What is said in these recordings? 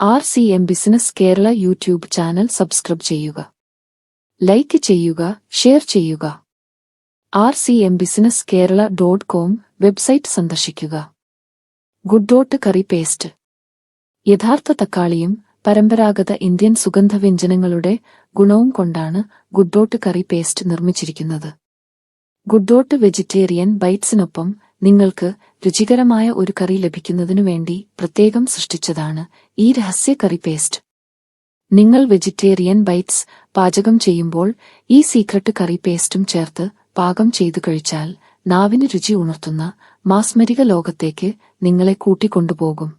R C M business Kerala YouTube channel subscribe ചെയ്യുക. Like ചെയ്യുക share ചെയ്യുക. R C M business Kerala dot com website സന്ദർശിക്കുക. Good dot curry paste യഥാർത്ഥ തക്കാളിയും പരമ്പരാഗത Indian സുഗന്ധവ്യഞ്ജനങ്ങളുടെ ഗുണവും കൊണ്ടാണ് ഗുഡ്ഡോട്ട് കറി പേസ്റ്റ് നിർമ്മിച്ചിരിക്കുന്നത്. ഗുഡ്ഡോട്ട് വെജിറ്റേറിയൻ ബൈറ്റ്സിനൊപ്പം നിങ്ങൾക്ക് രുചികരമായ ഒരു കറി ലഭിക്കുന്നതിനു വേണ്ടി പ്രത്യേകം സൃഷ്ടിച്ചതാണ് ഈ രഹസ്യ കറി പേസ്റ്റ്. നിങ്ങൾ വെജിറ്റേറിയൻ ബൈറ്റ്സ് പാചകം ചെയ്യുമ്പോൾ ഈ സീക്രട്ട് കറി പേസ്റ്റും ചേർത്ത് പാകം ചെയ്തു കഴിച്ചാൽ നാവിന് രുചി ഉണർത്തുന്ന മാസ്മരിക ലോകത്തേക്ക് നിങ്ങളെ കൂട്ടിക്കൊണ്ടുപോകും.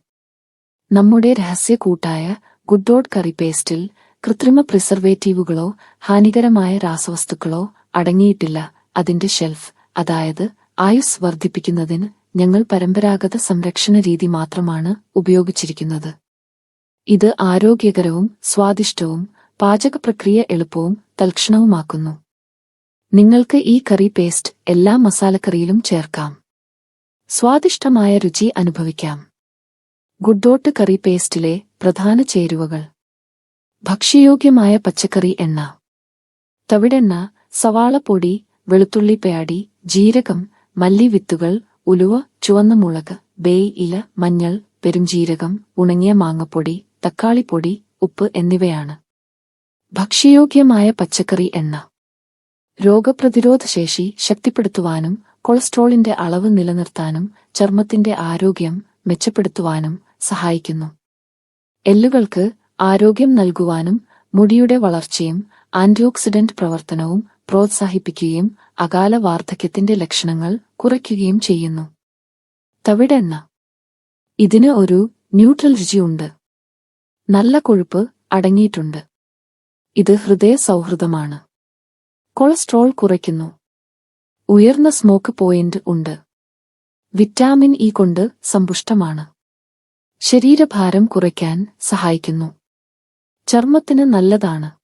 നമ്മുടെ രഹസ്യ കൂട്ടായ ഗുഡ്ഡോട്ട് കറി പേസ്റ്റിൽ കൃത്രിമ പ്രിസർവേറ്റീവുകളോ ഹാനികരമായ രാസവസ്തുക്കളോ അടങ്ങിയിട്ടില്ല. അതിന്റെ ഷെൽഫ് അതായത് ആയുസ് വർദ്ധിപ്പിക്കുന്നതിന് ഞങ്ങൾ പരമ്പരാഗത സംരക്ഷണ രീതി മാത്രമാണ് ഉപയോഗിച്ചിരിക്കുന്നത്. ഇത് ആരോഗ്യകരവും സ്വാദിഷ്ടവും പാചകപ്രക്രിയ എളുപ്പവും തൽക്ഷണവുമാക്കുന്നു. നിങ്ങൾക്ക് ഈ കറി പേസ്റ്റ് എല്ലാ മസാലക്കറിയിലും ചേർക്കാം. സ്വാദിഷ്ടമായ രുചി അനുഭവിക്കാം. ഗുഡ്ഡോട്ട് കറി പേസ്റ്റിലെ പ്രധാന ചേരുവകൾ. ഭക്ഷ്യയോഗ്യമായ പച്ചക്കറി എണ്ണ. തവിടെണ്ണ സവാളപ്പൊടി വെളുത്തുള്ളി പേടി ജീരകം മല്ലിവിത്തുകൾ ഉലുവ ചുവന്ന മുളക് ബേ ഇല മഞ്ഞൾ പെരുംജീരകം ഉണങ്ങിയ മാങ്ങപ്പൊടി തക്കാളിപ്പൊടി ഉപ്പ് എന്നിവയാണ്. ഭക്ഷ്യയോഗ്യമായ പച്ചക്കറി എണ്ണ. രോഗപ്രതിരോധ ശേഷി ശക്തിപ്പെടുത്തുവാനും കൊളസ്ട്രോളിന്റെ അളവ് നിലനിർത്താനും ചർമ്മത്തിന്റെ ആരോഗ്യം മെച്ചപ്പെടുത്തുവാനും സഹായിക്കുന്നു. എല്ലുകൾക്ക് ആരോഗ്യം നൽകുവാനും മുടിയുടെ വളർച്ചയും ആന്റിയോക്സിഡന്റ് പ്രവർത്തനവും പ്രോത്സാഹിപ്പിക്കുകയും അകാല വാർദ്ധക്യത്തിന്റെ ലക്ഷണങ്ങൾ കുറയ്ക്കുകയും ചെയ്യുന്നു. തവിടെന്ന ഇതിന് ഒരു ന്യൂട്രൽ രുചിയുണ്ട്. നല്ല കൊഴുപ്പ് അടങ്ങിയിട്ടുണ്ട്. ഇത് ഹൃദയ സൗഹൃദമാണ് കൊളസ്ട്രോൾ കുറയ്ക്കുന്നു. ഉയർന്ന സ്മോക്ക് പോയിന്റ് ഉണ്ട്. വിറ്റാമിൻ ഇ കൊണ്ട് സമ്പുഷ്ടമാണ്. ശരീരഭാരം കുറയ്ക്കാൻ സഹായിക്കുന്നു. ചർമ്മത്തിന് നല്ലതാണ്.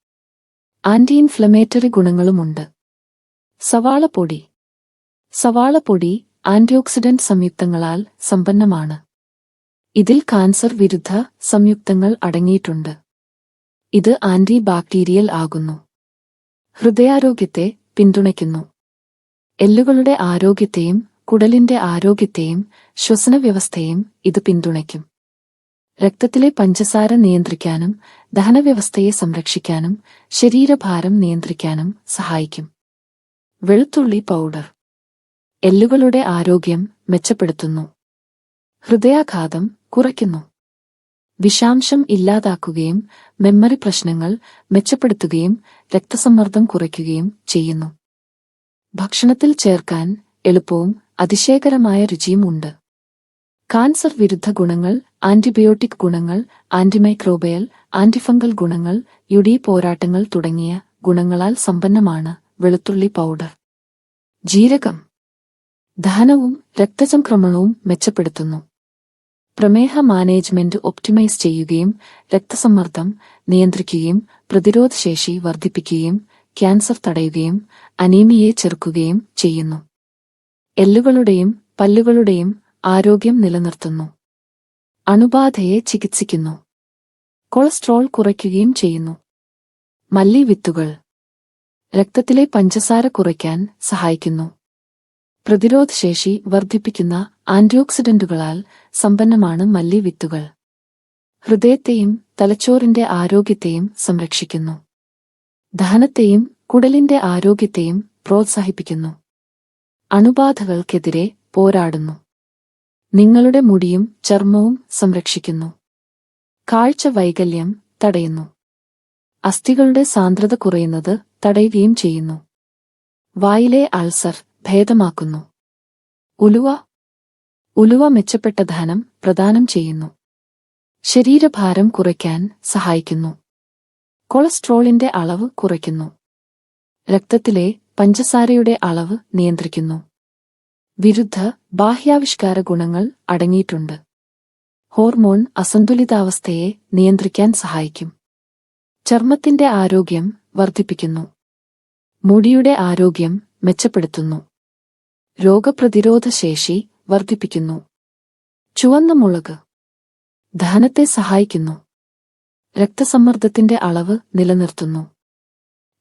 ആന്റി ഇൻഫ്ലമേറ്ററി ഗുണങ്ങളുമുണ്ട്. സവാളപ്പൊടി. സവാളപ്പൊടി ആന്റിഓക്സിഡന്റ് സംയുക്തങ്ങളാൽ സമ്പന്നമാണ്. ഇതിൽ കാൻസർ വിരുദ്ധ സംയുക്തങ്ങൾ അടങ്ങിയിട്ടുണ്ട്. ഇത് ആന്റി ബാക്ടീരിയൽ ആകുന്നു. ഹൃദയാരോഗ്യത്തെ പിന്തുണയ്ക്കുന്നു. എല്ലുകളുടെ ആരോഗ്യത്തെയും കുടലിന്റെ ആരോഗ്യത്തെയും ശ്വസന വ്യവസ്ഥയും ഇത് പിന്തുണയ്ക്കും. രക്തത്തിലെ പഞ്ചസാര നിയന്ത്രിക്കാനും ദഹനവ്യവസ്ഥയെ സംരക്ഷിക്കാനും ശരീരഭാരം നിയന്ത്രിക്കാനും സഹായിക്കും. വെളുത്തുള്ളി പൗഡർ. എല്ലുകളുടെ ആരോഗ്യം മെച്ചപ്പെടുത്തുന്നു. ഹൃദയാഘാതം കുറയ്ക്കുന്നു. വിഷാംശം ഇല്ലാതാക്കുകയും മെമ്മറി പ്രശ്നങ്ങൾ മെച്ചപ്പെടുത്തുകയും രക്തസമ്മർദ്ദം കുറയ്ക്കുകയും ചെയ്യുന്നു. ഭക്ഷണത്തിൽ ചേർക്കാൻ എളുപ്പവും അതിശയകരമായ രുചിയും ഉണ്ട്. കാൻസർ വിരുദ്ധ ഗുണങ്ങൾ ആന്റിബയോട്ടിക് ഗുണങ്ങൾ ആന്റിമൈക്രോബയൽ ആന്റിഫംഗൽ ഗുണങ്ങൾ യുഡി പോരാട്ടങ്ങൾ തുടങ്ങിയ ഗുണങ്ങളാൽ സമ്പന്നമാണ് വെളുത്തുള്ളി പൗഡർ. ജീരകം. ദഹനവും രക്തചംക്രമണവും മെച്ചപ്പെടുത്തുന്നു. പ്രമേഹ മാനേജ്മെന്റ് ഒപ്റ്റിമൈസ് ചെയ്യുകയും രക്തസമ്മർദ്ദം നിയന്ത്രിക്കുകയും പ്രതിരോധശേഷി വർദ്ധിപ്പിക്കുകയും ക്യാൻസർ തടയുകയും അനീമിയെ ചെറുക്കുകയും ചെയ്യുന്നു. എല്ലുകളുടെയും പല്ലുകളുടെയും ആരോഗ്യം നിലനിർത്തുന്നു. അണുബാധയെ ചികിത്സിക്കുന്നു. കൊളസ്ട്രോൾ കുറയ്ക്കുകയും ചെയ്യുന്നു. മല്ലി വിത്തുകൾ രക്തത്തിലെ പഞ്ചസാര കുറയ്ക്കാൻ സഹായിക്കുന്നു. പ്രതിരോധശേഷി വർദ്ധിപ്പിക്കുന്ന ആന്റിയോക്സിഡന്റുകളാൽ സമ്പന്നമാണ് മല്ലി വിത്തുകൾ ഹൃദയത്തെയും തലച്ചോറിന്റെ ആരോഗ്യത്തെയും സംരക്ഷിക്കുന്നു. ദഹനത്തെയും കുടലിന്റെ ആരോഗ്യത്തെയും പ്രോത്സാഹിപ്പിക്കുന്നു. അണുബാധകൾക്കെതിരെ പോരാടുന്നു. നിങ്ങളുടെ മുടിയും ചർമ്മവും സംരക്ഷിക്കുന്നു. കാഴ്ച വൈകല്യം തടയുന്നു. അസ്ഥികളുടെ സാന്ദ്രത കുറയുന്നത് തടയുകയും ചെയ്യുന്നു. വായിലെ അൾസർ ഭേദമാക്കുന്നു. ഉലുവ ഉലുവ മെച്ചപ്പെട്ട ധനം പ്രദാനം ചെയ്യുന്നു. ശരീരഭാരം കുറയ്ക്കാൻ സഹായിക്കുന്നു. കൊളസ്ട്രോളിന്റെ അളവ് കുറയ്ക്കുന്നു. രക്തത്തിലെ പഞ്ചസാരയുടെ അളവ് നിയന്ത്രിക്കുന്നു. വിരുദ്ധ ബാഹ്യാവിഷ്കാര ഗുണങ്ങൾ അടങ്ങിയിട്ടുണ്ട്. ഹോർമോൺ അസന്തുലിതാവസ്ഥയെ നിയന്ത്രിക്കാൻ സഹായിക്കും. ചർമ്മത്തിന്റെ ആരോഗ്യം വർദ്ധിപ്പിക്കുന്നു. മുടിയുടെ ആരോഗ്യം മെച്ചപ്പെടുത്തുന്നു. രോഗപ്രതിരോധ ശേഷി വർദ്ധിപ്പിക്കുന്നു. ചുവന്ന മുളക് ദഹനത്തെ സഹായിക്കുന്നു. രക്തസമ്മർദ്ദത്തിന്റെ അളവ് നിലനിർത്തുന്നു.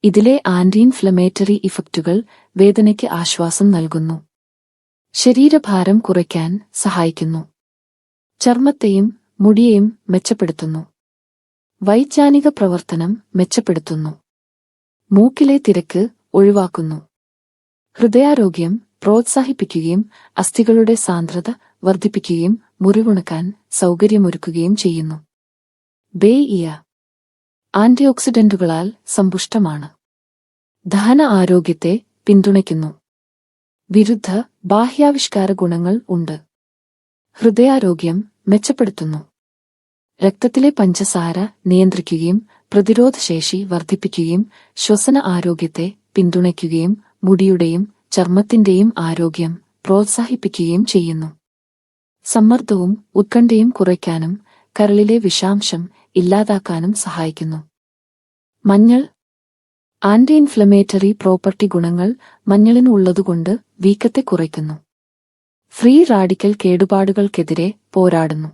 ഇതിലെ ആന്റി ഇൻഫ്ലമേറ്ററി ഇഫക്റ്റുകൾ വേദനയ്ക്ക് ആശ്വാസം നൽകുന്നു. ശരീരഭാരം കുറയ്ക്കാൻ സഹായിക്കുന്നു. ചർമ്മത്തെയും മുടിയെയും മെച്ചപ്പെടുത്തുന്നു. വൈജ്ഞാനിക പ്രവർത്തനം മെച്ചപ്പെടുത്തുന്നു. മൂക്കിലെ തിരക്ക് ഒഴിവാക്കുന്നു. ഹൃദയാരോഗ്യം പ്രോത്സാഹിപ്പിക്കുകയും അസ്ഥികളുടെ സാന്ദ്രത വർദ്ധിപ്പിക്കുകയും മുറിവുണക്കാൻ സൗകര്യമൊരുക്കുകയും ചെയ്യുന്നു. ബേ ഇയ ആന്റിഓക്സിഡന്റുകളാൽ സമ്പുഷ്ടമാണ്. ദഹന ആരോഗ്യത്തെ പിന്തുണയ്ക്കുന്നു. വിരുദ്ധ ബാഹ്യാവിഷ്കാര ഗുണങ്ങൾ ഉണ്ട്. ഹൃദയാരോഗ്യം മെച്ചപ്പെടുത്തുന്നു. രക്തത്തിലെ പഞ്ചസാര നിയന്ത്രിക്കുകയും പ്രതിരോധശേഷി വർദ്ധിപ്പിക്കുകയും ശ്വസന ആരോഗ്യത്തെ പിന്തുണയ്ക്കുകയും മുടിയുടെയും ചർമ്മത്തിന്റെയും ആരോഗ്യം പ്രോത്സാഹിപ്പിക്കുകയും ചെയ്യുന്നു. സമ്മർദ്ദവും ഉത്കണ്ഠയും കുറയ്ക്കാനും കരളിലെ വിഷാംശം ഇല്ലാതാക്കാനും സഹായിക്കുന്നു. മഞ്ഞൾ ആന്റി ഇൻഫ്ലമേറ്ററി പ്രോപ്പർട്ടി ഗുണങ്ങൾ മഞ്ഞളിന് ഉള്ളതുകൊണ്ട് വീക്കത്തെ കുറയ്ക്കുന്നു. ഫ്രീ റാഡിക്കൽ കേടുപാടുകൾക്കെതിരെ പോരാടുന്നു.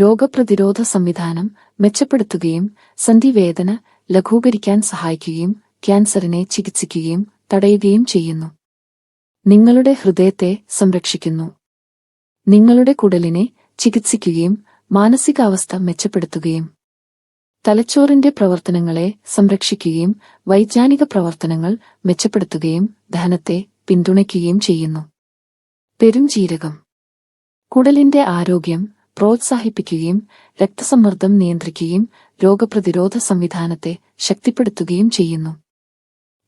രോഗപ്രതിരോധ സംവിധാനം മെച്ചപ്പെടുത്തുകയും സന്ധിവേദന ലഘൂകരിക്കാൻ സഹായിക്കുകയും ക്യാൻസറിനെ ചികിത്സിക്കുകയും തടയുകയും ചെയ്യുന്നു. നിങ്ങളുടെ ഹൃദയത്തെ സംരക്ഷിക്കുന്നു. നിങ്ങളുടെ കുടലിനെ ചികിത്സിക്കുകയും മാനസികാവസ്ഥ മെച്ചപ്പെടുത്തുകയും തലച്ചോറിന്റെ പ്രവർത്തനങ്ങളെ സംരക്ഷിക്കുകയും വൈജ്ഞാനിക പ്രവർത്തനങ്ങൾ മെച്ചപ്പെടുത്തുകയും ദഹനത്തെ പിന്തുണയ്ക്കുകയും ചെയ്യുന്നു. പെരുംജീരകം കുടലിന്റെ ആരോഗ്യം പ്രോത്സാഹിപ്പിക്കുകയും രക്തസമ്മർദ്ദം നിയന്ത്രിക്കുകയും രോഗപ്രതിരോധ സംവിധാനത്തെ ശക്തിപ്പെടുത്തുകയും ചെയ്യുന്നു.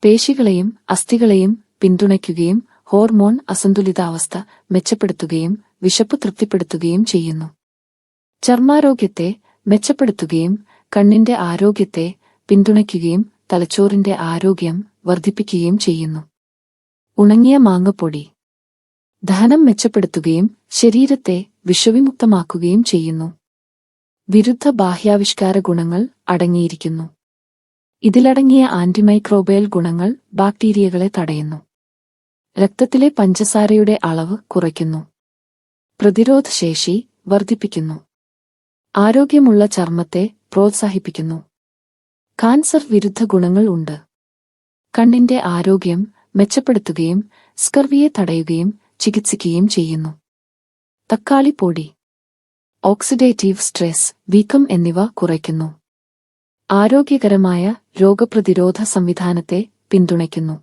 പേശികളെയും അസ്ഥികളെയും പിന്തുണയ്ക്കുകയും ഹോർമോൺ അസന്തുലിതാവസ്ഥ മെച്ചപ്പെടുത്തുകയും വിശപ്പ് തൃപ്തിപ്പെടുത്തുകയും ചെയ്യുന്നു. ചർമാരോഗ്യത്തെ മെച്ചപ്പെടുത്തുകയും കണ്ണിന്റെ ആരോഗ്യത്തെ പിന്തുണയ്ക്കുകയും തലച്ചോറിന്റെ ആരോഗ്യം വർദ്ധിപ്പിക്കുകയും ചെയ്യുന്നു. ഉണങ്ങിയ മാങ്ങപ്പൊടി ദഹനം മെച്ചപ്പെടുത്തുകയും ശരീരത്തെ വിഷവിമുക്തമാക്കുകയും ചെയ്യുന്നു. വിരുദ്ധ ബാഹ്യാവിഷ്കാര ഗുണങ്ങൾ അടങ്ങിയിരിക്കുന്നു. ഇതിലടങ്ങിയ ആന്റിമൈക്രോബയൽ ഗുണങ്ങൾ ബാക്ടീരിയകളെ തടയുന്നു. രക്തത്തിലെ പഞ്ചസാരയുടെ അളവ് കുറയ്ക്കുന്നു. പ്രതിരോധശേഷി വർദ്ധിപ്പിക്കുന്നു. ആരോഗ്യമുള്ള ചർമ്മത്തെ പ്രോത്സാഹിപ്പിക്കുന്നു. കാൻസർ വിരുദ്ധ ഗുണങ്ങൾ ഉണ്ട്. കണ്ണിന്റെ ആരോഗ്യം മെച്ചപ്പെടുത്തുകയും സ്കർവിയെ തടയുകയും ചികിത്സിക്കുകയും ചെയ്യുന്നു. തക്കാളി പൊടി ഓക്സിഡേറ്റീവ് സ്ട്രെസ് വീക്കം എന്നിവ കുറയ്ക്കുന്നു. ആരോഗ്യകരമായ രോഗപ്രതിരോധ സംവിധാനത്തെ പിന്തുണയ്ക്കുന്നു.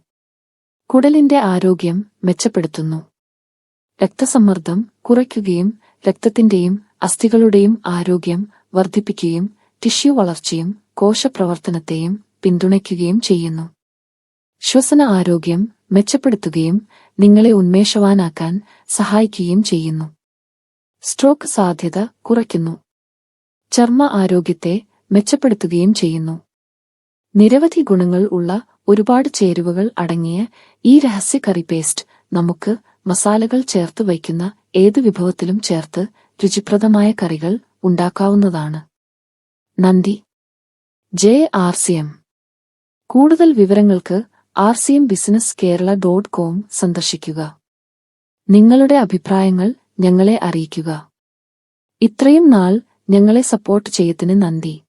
കുടലിന്റെ ആരോഗ്യം മെച്ചപ്പെടുത്തുന്നു. രക്തസമ്മർദ്ദം കുറയ്ക്കുകയും രക്തത്തിന്റെയും അസ്ഥികളുടെയും ആരോഗ്യം വർദ്ധിപ്പിക്കുകയും ടിഷ്യൂ വളർച്ചയും കോശപ്രവർത്തനത്തെയും പിന്തുണയ്ക്കുകയും ചെയ്യുന്നു. ശ്വസന ആരോഗ്യം മെച്ചപ്പെടുത്തുകയും നിങ്ങളെ ഉന്മേഷവാനാക്കാൻ സഹായിക്കുകയും ചെയ്യുന്നു. സ്ട്രോക്ക് സാധ്യത കുറയ്ക്കുന്നു. ചർമ്മ ആരോഗ്യത്തെ മെച്ചപ്പെടുത്തുകയും ചെയ്യുന്നു. നിരവധി ഗുണങ്ങൾ ഉള്ള ഒരുപാട് ചേരുവകൾ അടങ്ങിയ ഈ രഹസ്യ കറി പേസ്റ്റ് നമുക്ക് മസാലകൾ ചേർത്ത് വയ്ക്കുന്ന ഏത് വിഭവത്തിലും ചേർത്ത് രുചിപ്രദമായ കറികൾ ഉണ്ടാക്കാവുന്നതാണ്. നന്ദി. J R C M. കൂടുതൽ വിവരങ്ങൾക്ക് R C M business Kerala dot com സന്ദർശിക്കുക. നിങ്ങളുടെ അഭിപ്രായങ്ങൾ ഞങ്ങളെ അറിയിക്കുക. ഇത്രയും നാൾ ഞങ്ങളെ സപ്പോർട്ട് ചെയ്യത്തിന് നന്ദി.